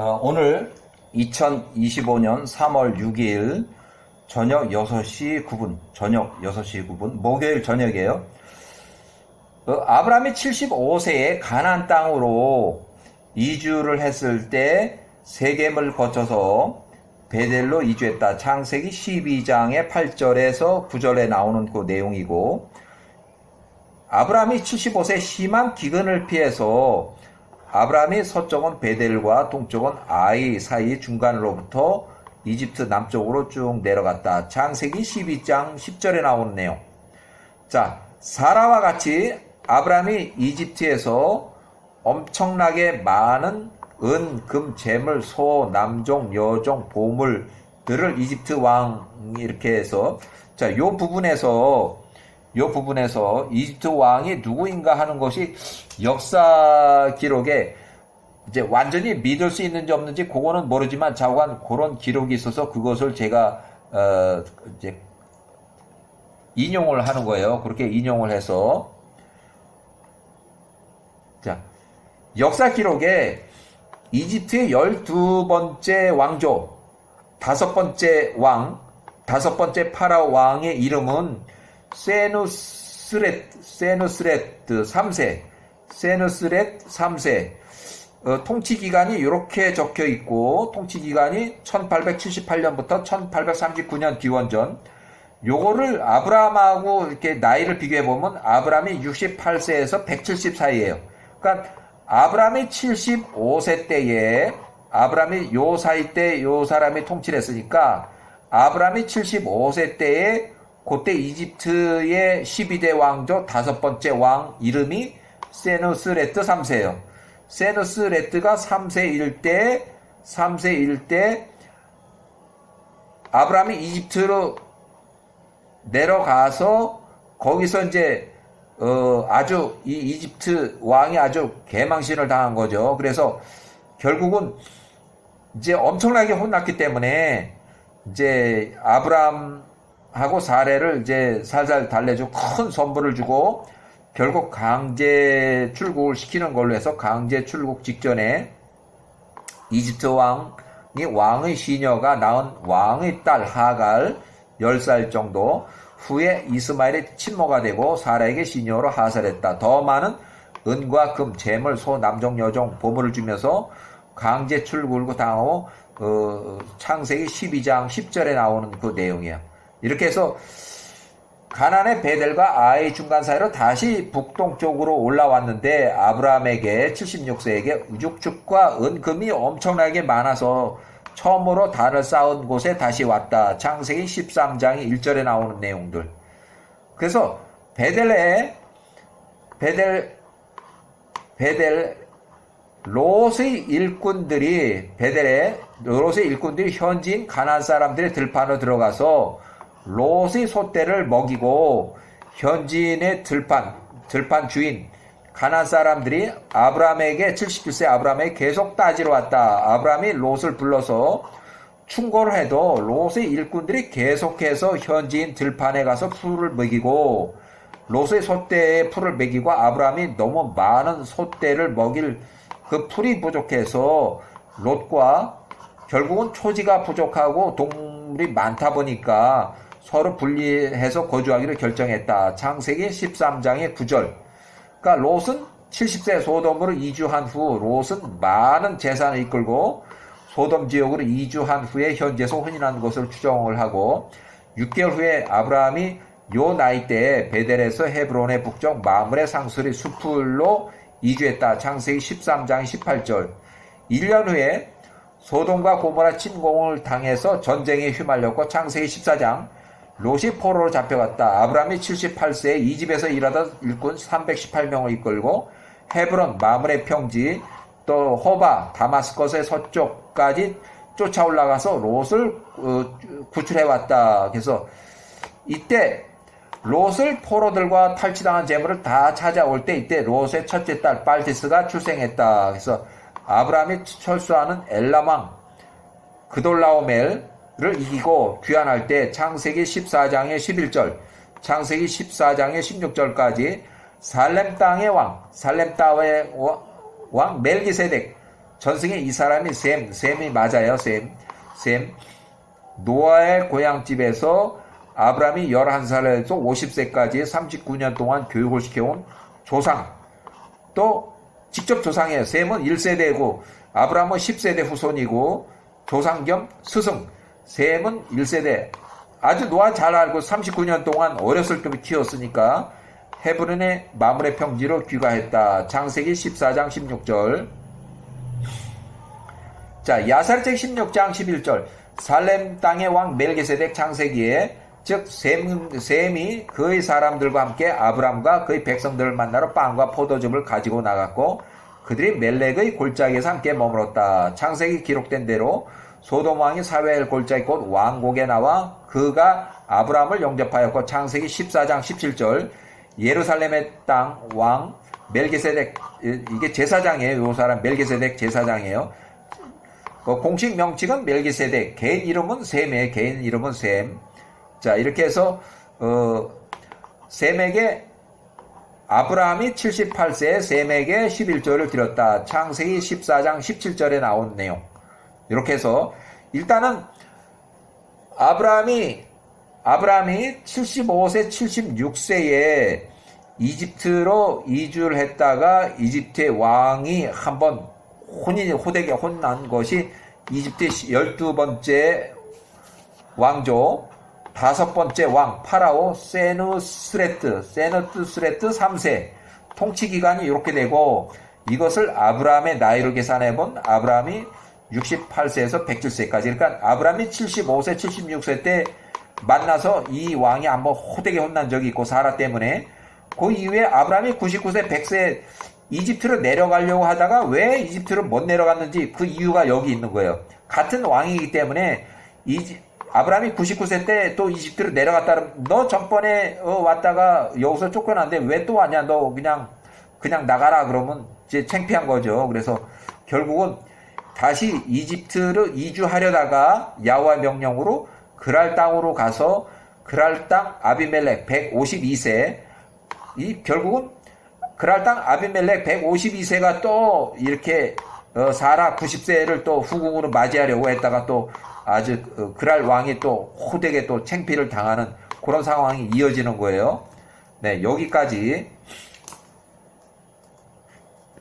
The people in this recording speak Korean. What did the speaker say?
어, 오늘 2025년 3월 6일 저녁 6시 9분, 저녁 6시 9분, 목요일 저녁이에요. 어, 아브라함이 75세에 가나안 땅으로 이주를 했을 때 세겜을 거쳐서 베델로 이주했다. 창세기 12장의 8절에서 9절에 나오는 그 내용이고 아브라함이 75세 심한 기근을 피해서 아브라함이 서쪽은 베델과 동쪽은 아이 사이 중간으로부터 이집트 남쪽으로 쭉 내려갔다. 창세기 12장 10절에 나오는 내용. 자, 사라와 같이 아브라함이 이집트에서 엄청나게 많은 은, 금, 재물, 소, 남종, 여종, 보물들을 이집트 왕이 이렇게 해서 자, 요 부분에서 요 부분에서 이집트 왕이 누구인가 하는 것이 역사 기록에 이제 완전히 믿을 수 있는지 없는지 그거는 모르지만 자관 그런 기록이 있어서 그것을 제가 어 이제 인용을 하는 거예요. 그렇게 인용을 해서 자 역사 기록에 이집트의 열두 번째 왕조, 다섯 번째 왕, 다섯 번째 파라오 왕의 이름은 세누스렛, 세누스렛 3세, 세누스렛 3세. 어, 통치 기간이 이렇게 적혀 있고 통치 기간이 1878년부터 1839년 기원전. 요거를 아브라함하고 이렇게 나이를 비교해 보면 아브라함이 68세에서 170 사이에요. 그러니까 아브라함이 75세 때에 아브라함이 요 사이 때 요 사람이 통치를 했으니까 아브라함이 75세 때에 그때 이집트의 12대 왕조 다섯 번째 왕 이름이 세누스 레트 3세예요. 세누스 레트가 3세일 때 3세일 때 아브라함이 이집트로 내려가서 거기서 이제 어, 아주 이 이집트 왕이 아주 개망신을 당한 거죠. 그래서 결국은 이제 엄청나게 혼났기 때문에 이제 아브라함 하고 사례를 이제 살살 달래주고 큰 선물을 주고 결국 강제 출국을 시키는 걸로 해서 강제 출국 직전에 이집트 왕이 왕의 시녀가 낳은 왕의 딸 하갈 10살 정도 후에 이스마엘의 친모가 되고 사라에게 시녀로 하살했다. 더 많은 은과 금, 재물, 소, 남종, 여종, 보물을 주면서 강제 출국을 당하고 어, 창세기 12장 10절에 나오는 그 내용이야. 이렇게 해서 가난의 베델과 아이 중간 사이로 다시 북동쪽으로 올라왔는데 아브라함에게 76세에게 우죽축과 은금이 엄청나게 많아서 처음으로 단을 쌓은 곳에 다시 왔다. 창세기 13장이 1절에 나오는 내용들. 그래서 베델에 베델 베델 롯의 일꾼들이 베델에 롯의 일꾼들이 현지인 가난 사람들의 들판으로 들어가서 롯의 소떼를 먹이고 현지인의 들판 들판 주인 가난 사람들이 아브라함에게 77세 아브라함에게 계속 따지러 왔다. 아브라함이 롯을 불러서 충고를 해도 롯의 일꾼들이 계속해서 현지인 들판에 가서 풀을 먹이고 롯의 소떼에 풀을 먹이고 아브라함이 너무 많은 소떼를 먹일 그 풀이 부족해서 롯과 결국은 초지가 부족하고 동물이 많다 보니까 서로 분리해서 거주하기로 결정했다. 창세기 13장의 9절. 그러니까 롯은 70세 소돔으로 이주한 후 롯은 많은 재산을 이끌고 소돔 지역으로 이주한 후에 현재서 혼인한 것을 추정을 하고 6개월 후에 아브라함이 요 나이 때에 베델에서 헤브론의 북쪽 마물의 상수리 수풀로 이주했다. 창세기 13장 18절. 1년 후에 소돔과 고모라 침공을 당해서 전쟁에 휘말렸고 창세기 14장 롯이 포로로 잡혀갔다. 아브라함이 78세에 이 집에서 일하던 일꾼 318명을 이끌고 헤브론, 마물의 평지, 또 호바, 다마스커스의 서쪽까지 쫓아 올라가서 롯을 어, 구출해 왔다. 그래서 이때 롯을 포로들과 탈취당한 재물을 다 찾아올 때 이때 롯의 첫째 딸 빨티스가 출생했다. 그래서 아브라함이 철수하는 엘라망 그돌라오멜 를 이기고 귀환할 때 창세기 14장의 11절, 창세기 14장의 16절까지 살렘 땅의 왕, 살렘 땅의 왕 멜기세덱, 전승에 이 사람이 셈, 셈이 맞아요, 셈. 셈. 노아의 고향집에서 아브라함이 11살에서 50세까지 39년 동안 교육을 시켜온 조상. 또 직접 조상이에요. 셈은 1세대고 아브라함은 10세대 후손이고 조상 겸 스승. 셈은 1세대. 아주 노아 잘 알고 39년 동안 어렸을 때 키웠으니까 헤브론의 마물의 평지로 귀가했다. 창세기 14장 16절. 자, 야살책 16장 11절. 살렘 땅의 왕 멜게세덱 창세기에 즉 셈, 셈이 그의 사람들과 함께 아브람과 그의 백성들을 만나러 빵과 포도즙을 가지고 나갔고 그들이 멜렉의 골짜기에서 함께 머물었다. 창세기 기록된 대로 소돔 왕이 사회엘 골짜기 곧 왕국에 나와 그가 아브람을 영접하였고 창세기 14장 17절 예루살렘의 땅 왕 멜게세덱 이게 제사장이에요. 요 사람 멜게세덱 제사장이에요. 그 공식 명칭은 멜기세덱, 개인 이름은 셈의 개인 이름은 셈. 자 이렇게 해서 어, 셈에게 아브라함이 78세에 셈에게 11조를 드렸다. 창세기 14장 17절에 나온 내용. 이렇게 해서 일단은 아브라함이 아브라함이 75세, 76세에 이집트로 이주를 했다가 이집트의 왕이 한번 혼이 호되게 혼난 것이 이집트의 12번째 왕조 다섯 번째 왕 파라오 세누스레트 세누스레트 3세. 통치 기간이 이렇게 되고 이것을 아브라함의 나이로 계산해 본 아브라함이 68세에서 107세까지 그러니까 아브라함이 75세 76세 때 만나서 이 왕이 한번 호되게 혼난 적이 있고 사라 때문에 그 이후에 아브라함이 99세 100세 이집트로 내려가려고 하다가 왜 이집트로 못 내려갔는지 그 이유가 여기 있는 거예요. 같은 왕이기 때문에 이 아브라함이 99세 때 또 이집트로 내려갔다 너 전번에 어, 왔다가 여기서 쫓겨났는데 왜 또 왔냐 너 그냥 그냥 나가라 그러면 이제 창피한 거죠. 그래서 결국은 다시 이집트로 이주하려다가 야와 명령으로 그랄 땅으로 가서 그랄 땅 아비멜렉 152세 이 결국은 그랄 땅 아비멜렉 152세가 또 이렇게 어, 사라 90세를 또 후궁으로 맞이하려고 했다가 또 아주 어, 그랄 왕이 또 호되게 또 챙피를 당하는 그런 상황이 이어지는 거예요. 네, 여기까지